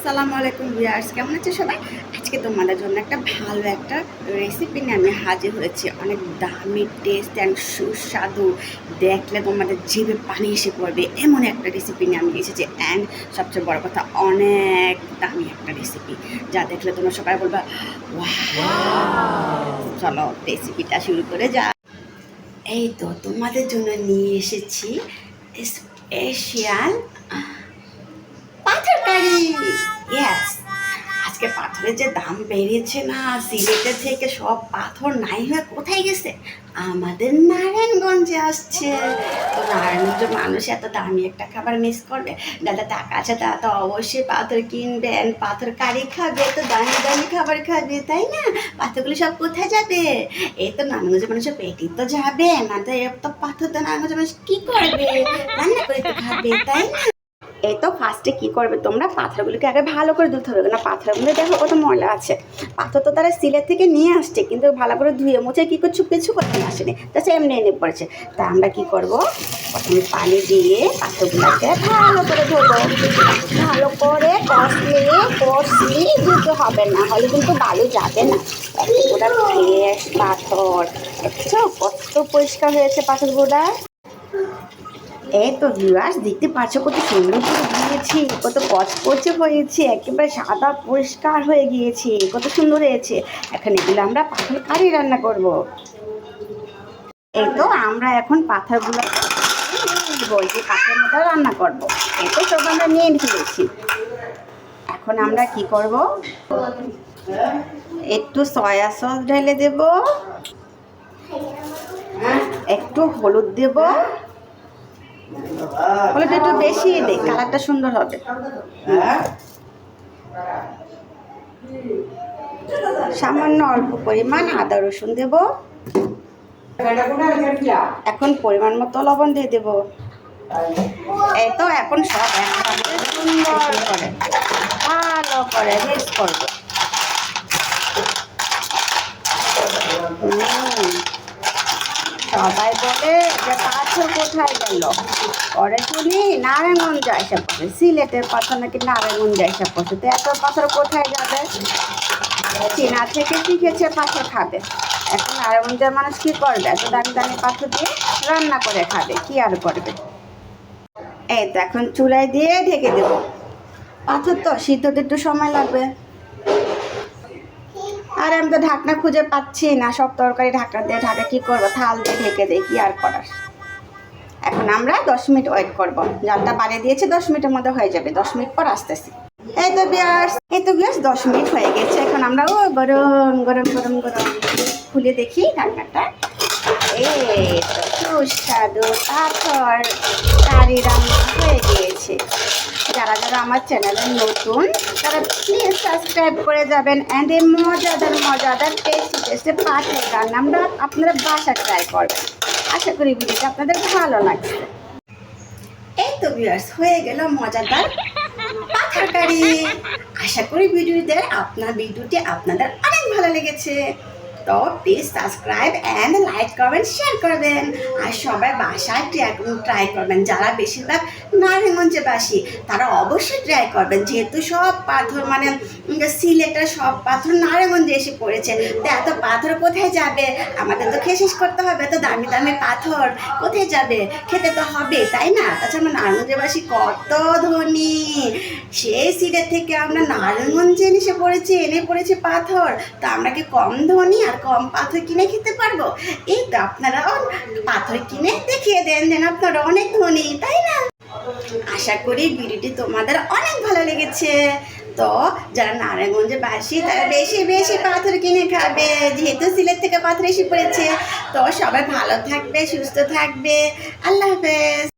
আসসালামু আলাইকুম ভিউয়ার্স, কেমন আছে সবাই? আজকে তোমাদের জন্য একটা ভালো একটা রেসিপি নিয়ে আমি হাজির হয়েছি। অনেক দামি টেস্ট অ্যান্ড সুস্বাদু। দেখলে তোমাদের জিভে পানি এসে পড়বে। এমন একটা রেসিপি নিয়ে আমি এসেছি। অ্যান্ড সবচেয়ে বড় কথা, অনেক দামি একটা রেসিপি যা দেখলে তোমরা সবাই বলবা! চলো রেসিপিটা শুরু করে যা এই তো, তোমাদের জন্য নিয়ে এসেছি কারি ইয়েস আজকে পাথরের যে দাম বেড়েছে না সিলেটের থেকে সব পাথর নাই হয়ে কোথায় গেছে? আমাদের নারায়ণগঞ্জে আসছে। তো নারায়ণগঞ্জের মানুষ এত দামি একটা খাবার মিস করবে। দাদা টাকা আছে তারা তো অবশ্যই পাথর কিনবেন। পাথর কারি খাবে, তো দামি দামি খাবার খাবে, তাই না? পাথরগুলো সব কোথায় যাবে? এই তো নারায়ণগঞ্জের মানুষের পেটি তো যাবে, না তো এত পাথর তো নারায়ণগঞ্জের মানুষ কি করবে? রান্না করে তো খাবে, তাই না? এই তো ফার্স্টে কি করবে তোমরা? পাথরগুলোকে আগে ভালো করে ধুতে হবে। না, পাথরগুলো দেখো কত ময়লা আছে। পাথর তো তারা সিলেট থেকে নিয়ে আসছে, কিন্তু ভালো করে ধুয়ে মুছে কি করছে, কিছু করতে আসেনি। তা সে এমনি এনে পড়েছে। তা আমরা কি করব? প্রথমে পানি দিয়ে পাথরগুলোকে ভালো করে ধোবো। ভালো করে কষলে কষলি ধুতে হবে। না হলে কিন্তু বালু যাবে না। ওটা পাথর। দেখছ? কত পরিষ্কার হয়েছে পাথরগুলা। এই তো ভিউয়ার্স দেখতে পাচ্ছ কত সুন্দর করে দিয়েছি, কত কচকচে হয়েছে, একেবারে সাদা পরিষ্কার হয়ে গিয়েছে, কত সুন্দর হয়েছে। এখন এগুলো আমরা পাথর কারি রান্না করব। এই তো আমরা এখন পাথরগুলো বলছি পাথরের মধ্যে রান্না করব। এই তো সব আমরা নিয়ে ফেলেছি এখন আমরা কি করব? একটু সয়া সস ঢেলে দেব। একটু হলুদ দেবো। হলুদ একটু বেশি দে কালারটা সুন্দর হবে। সামান্য অল্প পরিমাণ আদা রসুন দেব। এখন পরিমাণ মতো লবণ দিয়ে দেব। এই তো এখন সব একসাথে সুন্দর করে ভালো করে মিক্স করব। সবাই বলে যে পাথর কোথায় গেল? পরে শুনি, নারায়ণগঞ্জ এসে পড়ে। সিলেটের পাথর নাকি নারায়ণগঞ্জ এসে পড়ছে? তো এত পাথর কোথায় যাবে? চীনা থেকে শিখেছে পাথর খাবে। এখন নারায়ণগঞ্জের মানুষ কি করবে? এত দামি দামি পাথর দিয়ে রান্না করে খাবে, কি আর করবে? এই তো এখন চুলায় দিয়ে ঢেকে দেবো। পাথর তো, শীত হতে একটু সময় লাগবে। আর আমি তো ঢাকনা খুঁজে পাচ্ছি না, সব তরকারি ঢাকনা দিয়ে ঢাকা কি করব? থাল দিয়ে ঢেকে দেয় কি আর করার? এখন আমরা দশ মিনিট ওয়েট করব। জালটা বাড়িয়ে দিয়েছে, দশ মিনিটের মধ্যে হয়ে যাবে। দশ মিনিট পর আসতেছি। এই তো বিয়ার্স এই তো বিয়ার্স দশ মিনিট হয়ে গেছে। এখন আমরা, ও, গরম গরম গরম গরম। খুলে দেখি ঢাকনাটা এই তো সুস্বাদু পাথর কারি রান্না হয়ে গিয়েছে যারা যারা আমার চ্যানেলে নতুন, তারা প্লিজ সাবস্ক্রাইব করে যাবেন অ্যান্ড এই মজাদার মজাদার টেস্টি টেস্টি পাথর রান্না আমরা আপনারা বাসা ট্রাই করবেন আশা করি ভিডিওটা আপনাদের ভালো লাগছে। এই তো ভিউয়ার্স হয়ে গেল মজাদার পাথর কারি আশা করি ভিডিওতে আপনার ভিডিওটি আপনাদের অনেক ভালো লেগেছে। তো প্লিজ সাবস্ক্রাইব অ্যান্ড লাইক করবেন শেয়ার করবেন। আর সবাই বাসায় ট্রাই ট্রাই করবেন। যারা বেশিরভাগ নারায়ণগঞ্জে বাসী, তারা অবশ্যই ট্রাই করবেন। যেহেতু সব পাথর মানে সিলেটের সব পাথর নারায়ণগঞ্জে এসে পড়েছে। তো এত পাথর কোথায় যাবে? আমাদের তো খেয়ে শেষ করতে হবে। এত দামি দামি পাথর কোথায় যাবে? খেতে তো হবে, তাই না? তাছাড়া আমরা নারায়ণগঞ্জেবাসী কত ধনী। সেই সিলেট থেকে আমরা নারায়ণগঞ্জে এসে পড়েছি, এনে পড়েছি পাথর। তা আমরা কি কম ধনী আর কম পাথর কিনে খেতে পারব? এই তো আপনারাও পাথর কিনে দেখিয়ে দেন যেন আপনারা অনেক ধনী, তাই না? আশা করি ভিডিওটি তোমাদের অনেক ভালো লেগেছে। তো যারা নারায়ণগঞ্জে বাসি, তারা বেশি বেশি পাথর কিনে খাবে। যেহেতু সিলেট থেকে পাথর এসে পড়েছে, তো সবাই ভালো থাকবে, সুস্থ থাকবে। আল্লাহ হাফেজ।